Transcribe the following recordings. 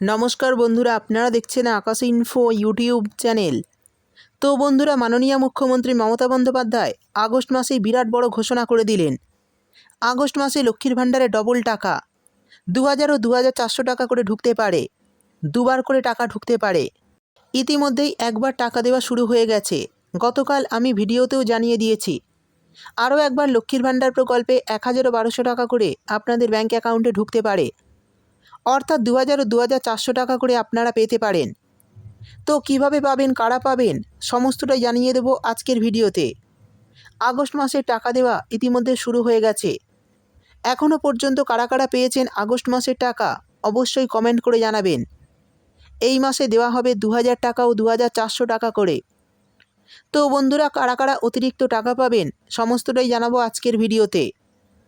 নমস্কার বন্ধুরা, আপনারা দেখছেন আকাশ ইনফো ইউটিউব চ্যানেল। তো বন্ধুরা, মাননীয় মুখ্যমন্ত্রী মমতা বন্দ্যোপাধ্যায় আগস্ট মাসেই বিরাট বড় ঘোষণা করে দিলেন। আগস্ট মাসে লক্ষ্মীর ভাণ্ডারে ডবল টাকা। দু হাজার ও দু হাজার চারশো টাকা করে ঢুকতে পারে। দুবার করে টাকা ঢুকতে পারে। ইতিমধ্যেই একবার টাকা দেওয়া শুরু হয়ে গেছে। গতকাল আমি ভিডিওতেও জানিয়ে দিয়েছি। আরও একবার লক্ষ্মীর ভাণ্ডার প্রকল্পে এক হাজার ও বারোশো টাকা করে আপনাদের ব্যাঙ্ক অ্যাকাউন্টে ঢুকতে পারে। অর্থাৎ দু হাজার ও দু হাজার চারশো টাকা করে আপনারা পেতে পারেন। তো কীভাবে পাবেন, কারা পাবেন, সমস্তটাই জানিয়ে দেবো আজকের ভিডিওতে। আগস্ট মাসে টাকা দেওয়া ইতিমধ্যে শুরু হয়ে গেছে। এখনও পর্যন্ত কারা কারা পেয়েছেন আগস্ট মাসের টাকা, অবশ্যই কমেন্ট করে জানাবেন। এই মাসে দেওয়া হবে দু হাজার টাকা ও দু হাজার চারশো টাকা করে। তো বন্ধুরা, কারা কারা অতিরিক্ত টাকা পাবেন, সমস্তটাই জানাব আজকের ভিডিওতে।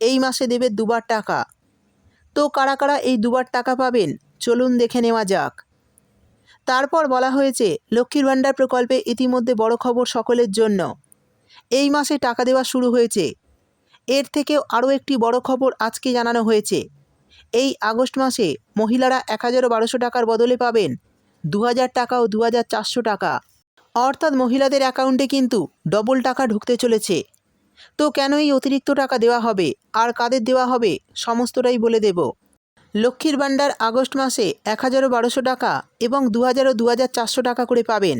এই মাসে দেবে দুবার টাকা। তো কারা কারা এই দুবার টাকা পাবেন, চলুন দেখে নেওয়া যাক। তারপর বলা হয়েছে, লক্ষ্মীর ভাণ্ডার প্রকল্পে ইতিমধ্যে বড় খবর সকলের জন্য। এই মাসে টাকা দেওয়া শুরু হয়েছে। এর থেকেও আরও একটি বড় খবর আজকে জানানো হয়েছে। এই আগস্ট মাসে মহিলারা এক হাজার বারোশো টাকার বদলে পাবেন, দু হাজার টাকা ও দু হাজার চারশো টাকা। অর্থাৎ মহিলাদের অ্যাকাউন্টে কিন্তু ডবল টাকা ঢুকতে চলেছে। তো কেন এই অতিরিক্ত টাকা দেওয়া হবে? আর কাদের দেওয়া হবে? সমস্তটাই বলে দেব। লক্ষ্মীর ভাণ্ডার আগস্ট মাসে এক হাজারও বারোশো টাকা এবং দু হাজারও দু হাজার চারশো টাকা করে পাবেন।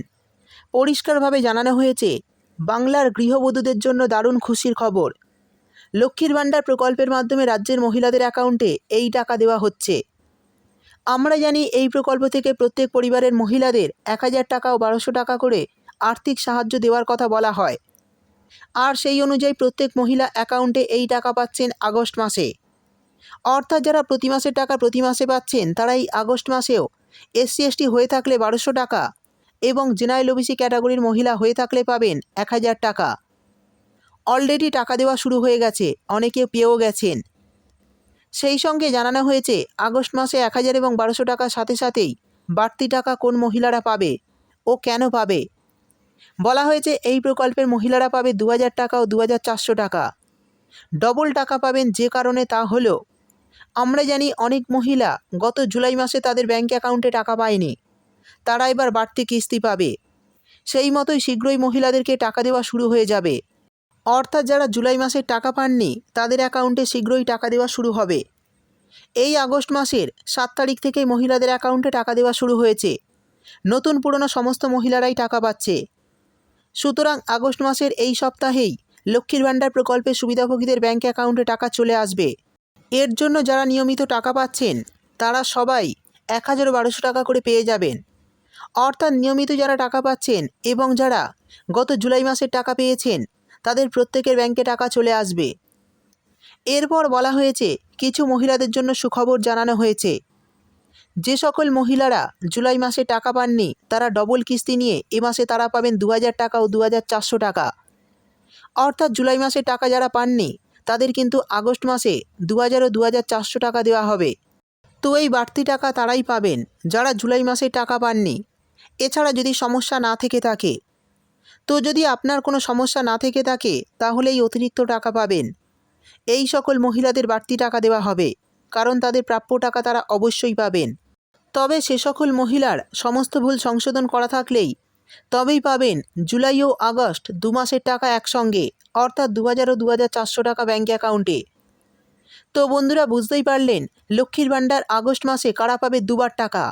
পরিষ্কারভাবে জানানো হয়েছে, বাংলার গৃহবধূদের জন্য দারুণ খুশির খবর। লক্ষ্মীর ভাণ্ডার প্রকল্পের মাধ্যমে রাজ্যের মহিলাদের অ্যাকাউন্টে এই টাকা দেওয়া হচ্ছে। আমরা জানি এই প্রকল্প থেকে প্রত্যেক পরিবারের মহিলাদের এক হাজার টাকা ও বারোশো টাকা করে আর্থিক সাহায্য দেওয়ার কথা বলা হয়। আর সেই অনুযায়ী প্রত্যেক মহিলা অ্যাকাউন্টে এই টাকা পাচ্ছেন আগস্ট মাসে। অর্থাৎ যারা প্রতি মাসের টাকা প্রতি মাসে পাচ্ছেন তারা এই আগস্ট মাসেও এসসি, এসটি হয়ে থাকলে বারোশো টাকা এবং জেনারেল ওবিসি ক্যাটাগরির মহিলা হয়ে থাকলে পাবেন এক হাজার টাকা। অলরেডি টাকা দেওয়া শুরু হয়ে গেছে, অনেকে পেয়েও গেছেন। সেই সঙ্গে জানানো হয়েছে, আগস্ট মাসে এক হাজার এবং বারোশো টাকার সাথে সাথেই বাড়তি টাকা কোন মহিলারা পাবে ও কেন পাবে? বলা হয়েছে এই প্রকল্পের মহিলারা পাবে দু হাজার টাকা ও দু হাজার চারশো টাকা। ডবল টাকা পাবেন যে কারণে তা হলো, আমরা জানি অনেক মহিলা গত জুলাই মাসে তাদের ব্যাঙ্ক অ্যাকাউন্টে টাকা পায়নি। তারা এবার বাড়তি কিস্তি পাবে। সেই মতোই শীঘ্রই মহিলাদেরকে টাকা দেওয়া শুরু হয়ে যাবে। অর্থাৎ যারা জুলাই মাসে টাকা পাননি, তাদের অ্যাকাউন্টে শীঘ্রই টাকা দেওয়া শুরু হবে। এই আগস্ট মাসের সাত তারিখ থেকেই মহিলাদের অ্যাকাউন্টে টাকা দেওয়া শুরু হয়েছে। নতুন পুরনো সমস্ত মহিলারাই টাকা পাচ্ছে। সুতরাং আগস্ট মাসের এই সপ্তাহেই লক্ষ্মীর ভাণ্ডার প্রকল্পের সুবিধাভোগীদের ব্যাঙ্ক অ্যাকাউন্টে টাকা চলে আসবে। এর জন্য যারা নিয়মিত টাকা পাচ্ছেন, তারা সবাই এক হাজার বারোশো টাকা করে পেয়ে যাবেন। অর্থাৎ নিয়মিত যারা টাকা পাচ্ছেন এবং যারা গত জুলাই মাসের টাকা পেয়েছেন, তাদের প্রত্যেকের ব্যাংকে টাকা চলে আসবে। এরপর বলা হয়েছে, কিছু মহিলাদের জন্য সুখবর জানানো হয়েছে। যে সকল মহিলারা জুলাই মাসে টাকা পাননি, তারা ডবল কিস্তি নিয়ে এ মাসে তারা পাবেন দু হাজার টাকা ও দু হাজার চারশো টাকা। অর্থাৎ জুলাই মাসে টাকা যারা পাননি, তাদের কিন্তু আগস্ট মাসে দু হাজার ও দু হাজার চারশো টাকা দেওয়া হবে। তো এই বাড়তি টাকা তারাই পাবেন যারা জুলাই মাসে টাকা পাননি। এছাড়া যদি সমস্যা না থেকে থাকে, তো যদি আপনার কোনো সমস্যা না থেকে থাকে, তাহলে এই অতিরিক্ত টাকা পাবেন। এই সকল মহিলাদের বাড়তি টাকা দেওয়া হবে, কারণ তাদের প্রাপ্য টাকা তারা অবশ্যই পাবেন। তবে সে সকল মহিলার সমস্ত ভুল সংশোধন করা থাকলেই তবেই পাবেন জুলাই ও আগস্ট দু মাসের টাকা একসঙ্গে, অর্থাৎ দু হাজার ও দু হাজার চারশো টাকা ব্যাঙ্ক অ্যাকাউন্টে। তো বন্ধুরা, বুঝতেই পারলেন লক্ষ্মীর ভাণ্ডার আগস্ট মাসে কারা পাবে দুবার টাকা,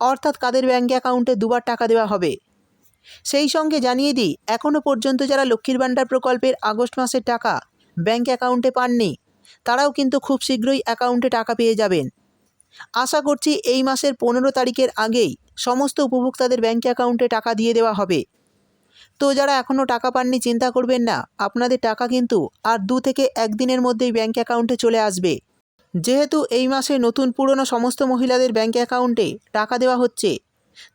অর্থাৎ কাদের ব্যাঙ্ক অ্যাকাউন্টে দুবার টাকা দেওয়া হবে। সেই সঙ্গে জানিয়ে দিই এখনও পর্যন্ত যারা লক্ষ্মীর ভাণ্ডার প্রকল্পের আগস্ট মাসের টাকা ব্যাঙ্ক অ্যাকাউন্টে পাননি, তারাও কিন্তু খুব শীঘ্রই অ্যাকাউন্টে টাকা পেয়ে যাবেন। আশা করছি এই মাসের পনেরো তারিখের আগেই সমস্ত উপভোক্তাদের ব্যাঙ্ক অ্যাকাউন্টে টাকা দিয়ে দেওয়া হবে। তো যারা এখনও টাকা পাননি, চিন্তা করবেন না, আপনাদের টাকা কিন্তু আর দু থেকে একদিনের মধ্যেই ব্যাঙ্ক অ্যাকাউন্টে চলে আসবে। যেহেতু এই মাসে নতুন পুরনো সমস্ত মহিলাদের ব্যাঙ্ক অ্যাকাউন্টে টাকা দেওয়া হচ্ছে,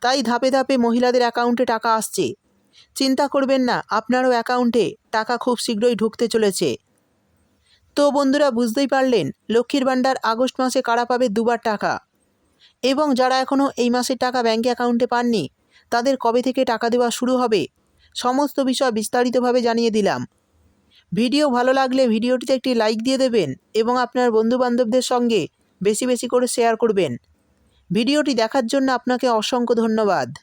তাই ধাপে ধাপে মহিলাদের অ্যাকাউন্টে টাকা আসছে। চিন্তা করবেন না, আপনারও অ্যাকাউন্টে টাকা খুব শীঘ্রই ঢুকতে চলেছে। তো বন্ধুরা বুঝতেই পারলেন, লক্ষ্মীর ভাণ্ডার আগস্ট মাসে কারা পাবে দুবার টাকা। এবং যারা এখনও এই মাসের টাকা ব্যাঙ্কে অ্যাকাউন্টে পাননি, তাদের কবে থেকে টাকা দেওয়া শুরু হবে, সমস্ত বিষয় বিস্তারিতভাবে জানিয়ে দিলাম। ভিডিও ভালো লাগলে ভিডিওটিতে একটি লাইক দিয়ে দেবেন এবং আপনার বন্ধুবান্ধবদের সঙ্গে বেশি বেশি করে শেয়ার করবেন। ভিডিওটি দেখার জন্য আপনাকে অসংখ্য ধন্যবাদ।